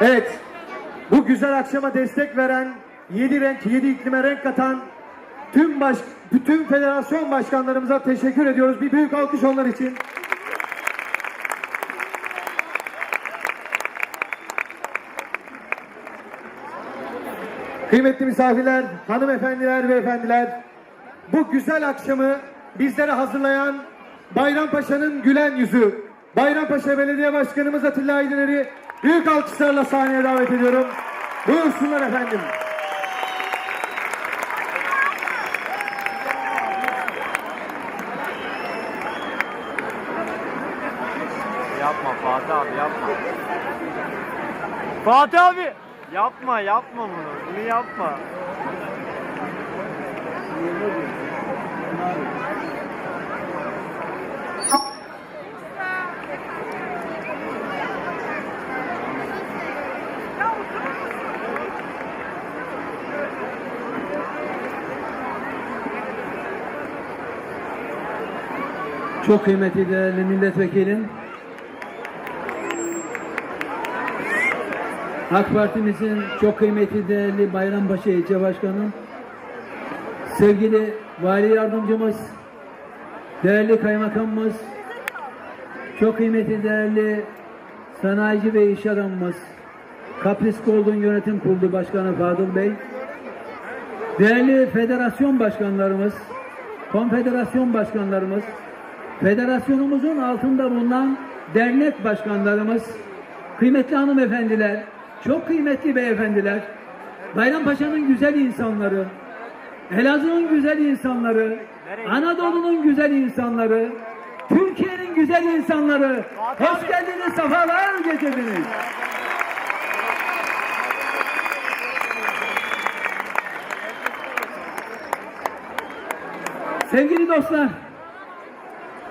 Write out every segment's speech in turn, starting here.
Evet. Bu güzel akşama destek veren, yedi renk, yedi iklime renk katan tüm baş, bütün federasyon başkanlarımıza teşekkür ediyoruz. Bir büyük alkış onlar için. Kıymetli misafirler, hanımefendiler ve efendiler, bu güzel akşamı bizlere hazırlayan Bayrampaşa'nın gülen yüzü, Bayrampaşa Belediye Başkanımız Atilla Aydıner'i büyük alkışlarla sahneye davet ediyorum. Buyursunlar efendim. Yapma Fatih abi yapma. Fatih abi yapma yapma bunu. Bunu yapma. Çok kıymetli değerli milletvekilim. AK Partimizin çok kıymetli değerli Bayrampaşa İlçe Başkanı, sevgili Vali Yardımcımız, değerli Kaymakamımız, çok kıymetli değerli Sanayici ve İş Adamımız, Kapris Golden Yönetim Kurulu Başkanı Fadıl Bey, değerli federasyon başkanlarımız, konfederasyon başkanlarımız, Federasyonumuzun altında bulunan dernek başkanlarımız, kıymetli hanımefendiler, çok kıymetli beyefendiler, Bayrampaşa'nın güzel insanları, Elazığ'ın güzel insanları, Anadolu'nun güzel insanları, Türkiye'nin güzel insanları, hoş geldiniz, sefalar getirdiniz. Sevgili dostlar,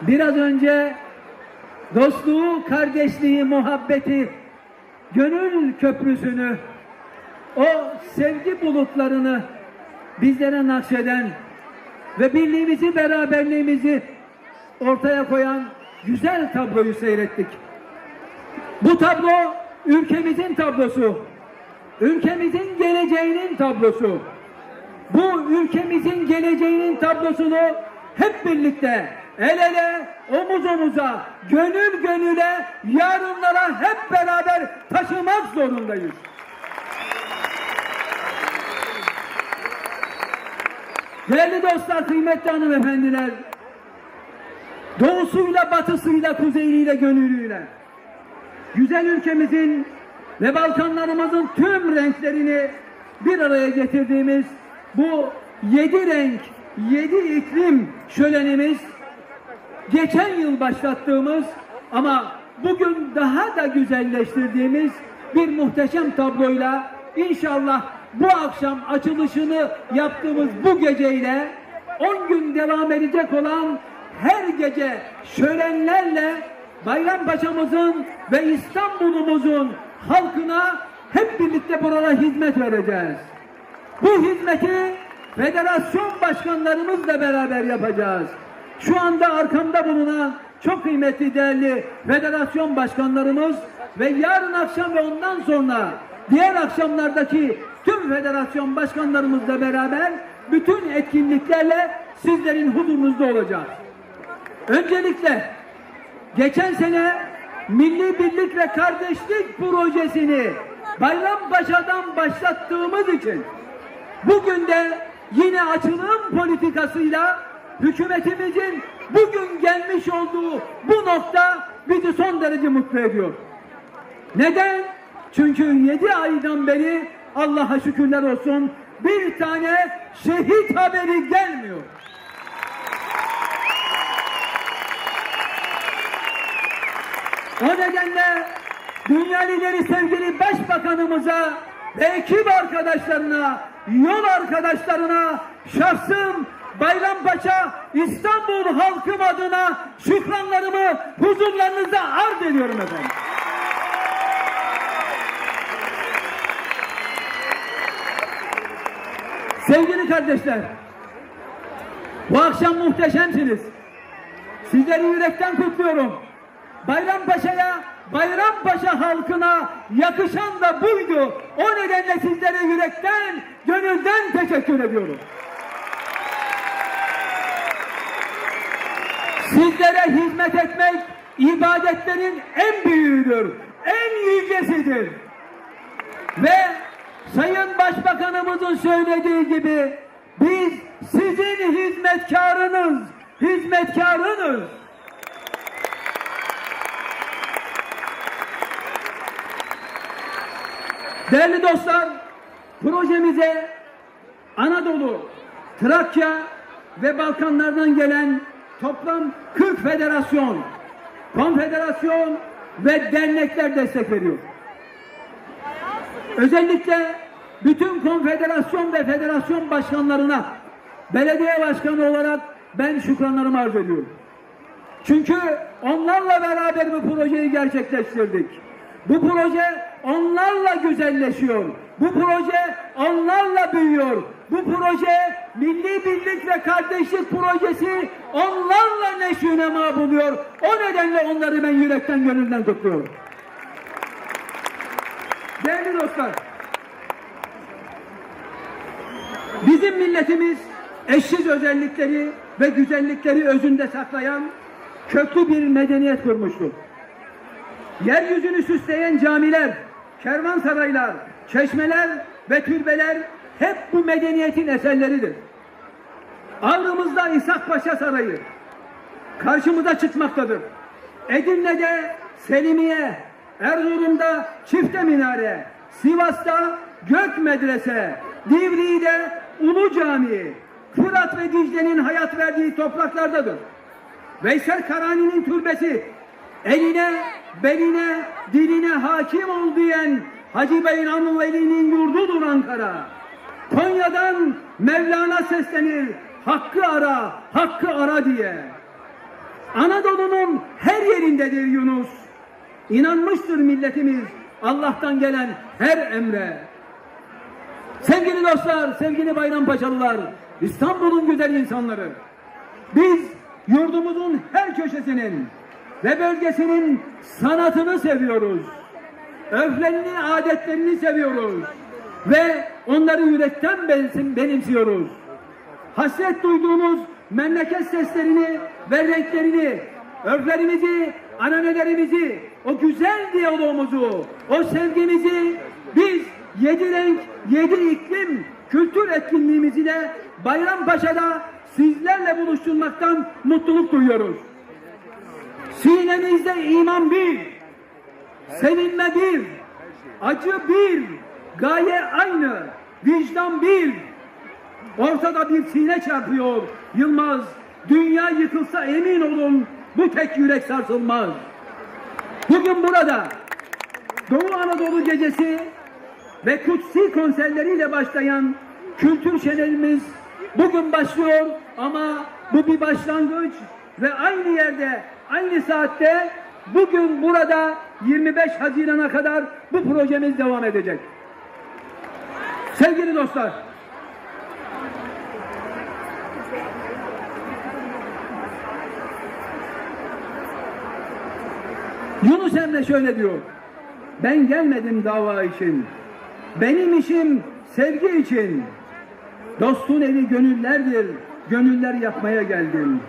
Biraz önce dostluğu, kardeşliği, muhabbeti, gönül köprüsünü, o sevgi bulutlarını bizlere nakşeden ve birliğimizi, beraberliğimizi ortaya koyan güzel tabloyu seyrettik. Bu tablo ülkemizin tablosu, ülkemizin geleceğinin tablosu. Bu ülkemizin geleceğinin tablosunu hep birlikte el ele, omuz omuza, gönül gönüle, yarınlara hep beraber taşımak zorundayız. Değerli dostlar, kıymetli hanımefendiler, doğusuyla, batısıyla, kuzeyiyle, gönüllüyle, güzel ülkemizin ve Balkanlarımızın tüm renklerini bir araya getirdiğimiz bu yedi renk, yedi iklim şölenimiz geçen yıl başlattığımız ama bugün daha da güzelleştirdiğimiz bir muhteşem tabloyla inşallah bu akşam açılışını yaptığımız bu geceyle 10 gün devam edecek olan her gece şölenlerle Bayrampaşa'mızın ve İstanbul'umuzun halkına hep birlikte burada hizmet vereceğiz. Bu hizmeti federasyon başkanlarımızla beraber yapacağız. Şu anda arkamda bulunan çok kıymetli değerli federasyon başkanlarımız ve yarın akşam ve ondan sonra diğer akşamlardaki tüm federasyon başkanlarımızla beraber bütün etkinliklerle sizlerin huzurunuzda olacağız. Öncelikle geçen sene Milli Birlik ve Kardeşlik Projesini Bayrampaşa'dan başlattığımız için bugün de yine açılım politikasıyla hükümetimizin bugün gelmiş olduğu bu nokta bizi son derece mutlu ediyor. Neden? Çünkü yedi aydan beri Allah'a şükürler olsun bir tane şehit haberi gelmiyor. O nedenle dünya lideri sevgili başbakanımıza ve ekip arkadaşlarına, yol arkadaşlarına şahsım Bayrampaşa İstanbul halkım adına şükranlarımı huzurlarınıza arz ediyorum efendim. Sevgili kardeşler, bu akşam muhteşemsiniz. Sizleri yürekten kutluyorum. Bayrampaşa'ya Bayrampaşa halkına yakışan da buydu. O nedenle sizlere yürekten, gönülden teşekkür ediyorum. Sizlere hizmet etmek ibadetlerin en büyüğüdür, en yücesidir. Ve Sayın Başbakanımızın söylediği gibi biz sizin hizmetkarınız, hizmetkarınız. Değerli dostlar, projemize Anadolu, Trakya ve Balkanlardan gelen toplam 40 federasyon, konfederasyon ve dernekler destek veriyor. Özellikle bütün konfederasyon ve federasyon başkanlarına belediye başkanı olarak ben şükranlarımı arz ediyorum. Çünkü onlarla beraber bu projeyi gerçekleştirdik. Bu proje onlarla güzelleşiyor. Bu proje onlarla büyüyor. Bu proje milli birlik ve kardeşlik projesi onlarla neşünema buluyor. O nedenle onları ben yürekten gönülden kutluyorum. Değerli dostlar, bizim milletimiz eşsiz özellikleri ve güzellikleri özünde saklayan köklü bir medeniyet kurmuştur. Yeryüzünü süsleyen camiler, kervansaraylar, çeşmeler ve türbeler hep bu medeniyetin eserleridir. Ağrımızda İshak Paşa Sarayı karşımıza çıkmaktadır. Edirne'de Selimiye, Erzurum'da Çifte Minare, Sivas'ta Gök Medrese, Divriği'de Ulu Cami, Fırat ve Dicle'nin hayat verdiği topraklardadır. Veysel Karani'nin türbesi eline, beline, diline hakim ol diyen Hacı Beyran Veli'nin yurdudur Ankara. Konya'dan Mevlana seslenir, hakkı ara, hakkı ara diye. Anadolu'nun her yerindedir Yunus. İnanmıştır milletimiz Allah'tan gelen her emre. Sevgili dostlar, sevgili Bayrampaşalılar, İstanbul'un güzel insanları. Biz yurdumuzun her köşesinin ve bölgesinin sanatını seviyoruz. Öflerini, adetlerini seviyoruz. Ve onları yürekten bensim- benimsiyoruz. Hasret duyduğumuz memleket seslerini ve renklerini, örflerimizi, ananelerimizi, o güzel diyalogumuzu, o sevgimizi biz yedi renk, yedi iklim kültür etkinliğimizi de Bayrampaşa'da sizlerle buluşturmaktan mutluluk duyuyoruz. Sinemizde iman bir, sevinme bir, acı bir, gaye aynı, vicdan bir. Ortada bir sine çarpıyor Yılmaz. Dünya yıkılsa emin olun bu tek yürek sarsılmaz. Bugün burada Doğu Anadolu Gecesi ve kutsi konserleriyle başlayan kültür şenelimiz bugün başlıyor ama bu bir başlangıç ve aynı yerde aynı saatte bugün burada 25 Haziran'a kadar bu projemiz devam edecek. Sevgili dostlar Yunus Emre şöyle diyor. Ben gelmedim dava için. Benim işim sevgi için. Dostun evi gönüllerdir. Gönüller yapmaya geldim.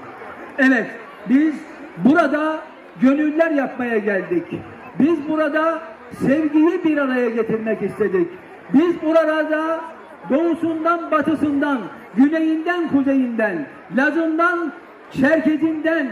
Evet, biz burada gönüller yapmaya geldik. Biz burada sevgiyi bir araya getirmek istedik. Biz burada doğusundan batısından, güneyinden kuzeyinden, Lazından, Çerkezinden,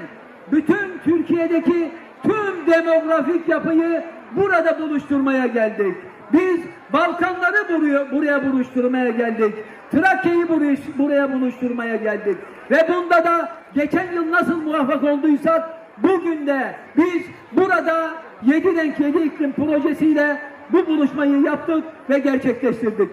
bütün Türkiye'deki tüm demografik yapıyı burada buluşturmaya geldik. Biz Balkanları buraya, buraya buluşturmaya geldik. Trakya'yı buraya, buraya buluşturmaya geldik. Ve bunda da geçen yıl nasıl muvaffak olduysak bugün de biz burada yedi renk yedi iklim projesiyle bu buluşmayı yaptık ve gerçekleştirdik.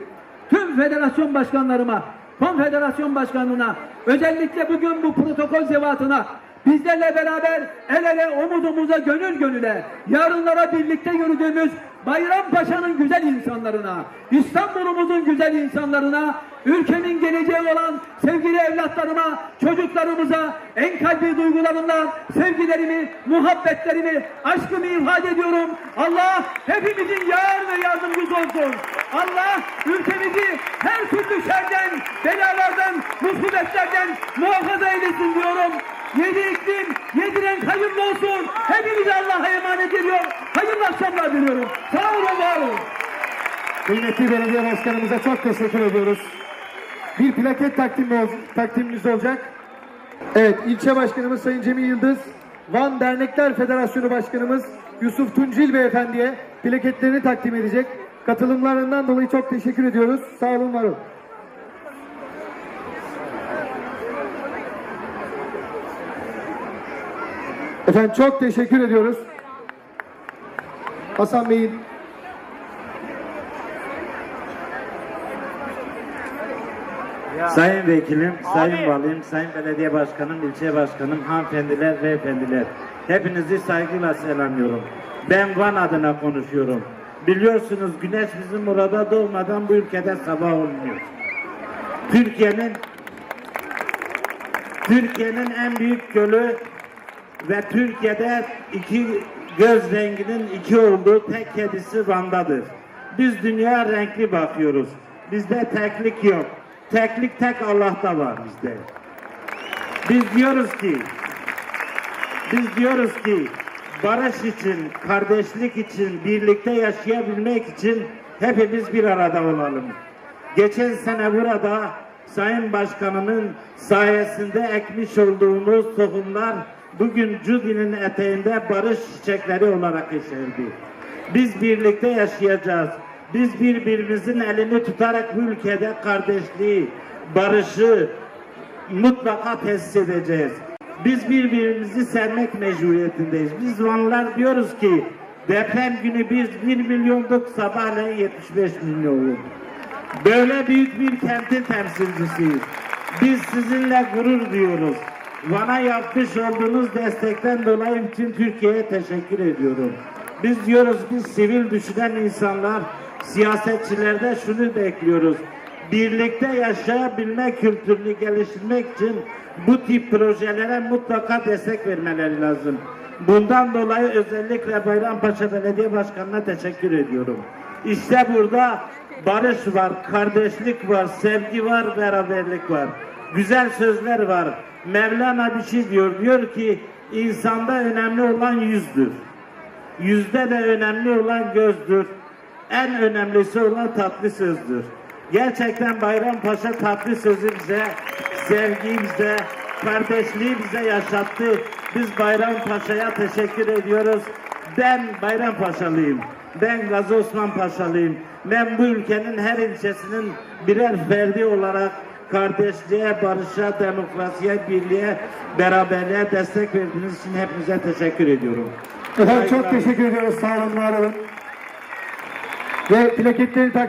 Tüm federasyon başkanlarıma, konfederasyon başkanına, özellikle bugün bu protokol zevatına bizlerle beraber el ele omuz omuza gönül gönüle yarınlara birlikte yürüdüğümüz Bayrampaşa'nın güzel insanlarına, İstanbul'umuzun güzel insanlarına, ülkemin geleceği olan sevgili evlatlarıma, çocuklarımıza en kalbi duygularımla sevgilerimi, muhabbetlerimi, aşkımı ifade ediyorum. Allah hepimizin yar ve yardımcısı olsun. Allah ülkemizi her türlü şerden, belalardan, musibetlerden muhafaza eylesin diyorum. Yedi iklim, yedi renk hayırlı olsun. Hepimizi Allah'a emanet ediyor. Hayırlı akşamlar diliyorum. Sağ olun, var olun. Kıymetli belediye başkanımıza çok teşekkür ediyoruz. Bir plaket takdimi takdimimiz olacak. Evet, ilçe başkanımız Sayın Cemil Yıldız, Van Dernekler Federasyonu Başkanımız Yusuf Tuncil Beyefendi'ye plaketlerini takdim edecek. Katılımlarından dolayı çok teşekkür ediyoruz. Sağ olun, var olun. Efendim çok teşekkür ediyoruz. Hasan Bey'in Ya. Sayın Vekilim, Sayın Abi. Valim, Sayın Belediye Başkanım, İlçe Başkanım, hanımefendiler ve efendiler. Hepinizi saygıyla selamlıyorum. Ben Van adına konuşuyorum. Biliyorsunuz güneş bizim burada doğmadan bu ülkede sabah olmuyor. Türkiye'nin Türkiye'nin en büyük gölü ve Türkiye'de iki göz renginin iki olduğu tek kedisi Van'dadır. Biz dünyaya renkli bakıyoruz. Bizde teklik yok. Teklik tek Allah'ta var bizde. Biz diyoruz ki biz diyoruz ki barış için, kardeşlik için, birlikte yaşayabilmek için hepimiz bir arada olalım. Geçen sene burada Sayın Başkanımın sayesinde ekmiş olduğumuz tohumlar bugün Cudi'nin eteğinde barış çiçekleri olarak yeşerdi. Biz birlikte yaşayacağız. Biz birbirimizin elini tutarak bu ülkede kardeşliği, barışı, mutlaka tesis edeceğiz. Biz birbirimizi sevmek mecburiyetindeyiz. Biz Vanlılar diyoruz ki deprem günü biz 1 milyonduk sabahleyin 75 milyon olduk. Böyle büyük bir kentin temsilcisiyiz. Biz sizinle gurur duyuyoruz. Van'a yapmış olduğunuz destekten dolayı bütün Türkiye'ye teşekkür ediyorum. Biz diyoruz biz sivil düşünen insanlar siyasetçilerde şunu bekliyoruz. Birlikte yaşayabilme kültürünü geliştirmek için bu tip projelere mutlaka destek vermeleri lazım. Bundan dolayı özellikle Bayrampaşa Belediye Başkanı'na teşekkür ediyorum. İşte burada barış var, kardeşlik var, sevgi var, beraberlik var. Güzel sözler var. Mevlana bir şey diyor. Diyor ki insanda önemli olan yüzdür. Yüzde de önemli olan gözdür. En önemlisi olan tatlı sözdür. Gerçekten Bayrampaşa tatlı sözü bize, sevgiyi bize, kardeşliği bize yaşattı. Biz Bayrampaşa'ya teşekkür ediyoruz. Ben Bayrampaşalıyım. Ben Gazi Osman Paşalıyım. Ben bu ülkenin her ilçesinin birer ferdi olarak kardeşliğe, barışa, demokrasiye, birliğe, beraberliğe destek verdiğiniz için hepinize teşekkür ediyorum. Efendim çok teşekkür ediyoruz. Sağ olun, var olun. Ve plaketleri tak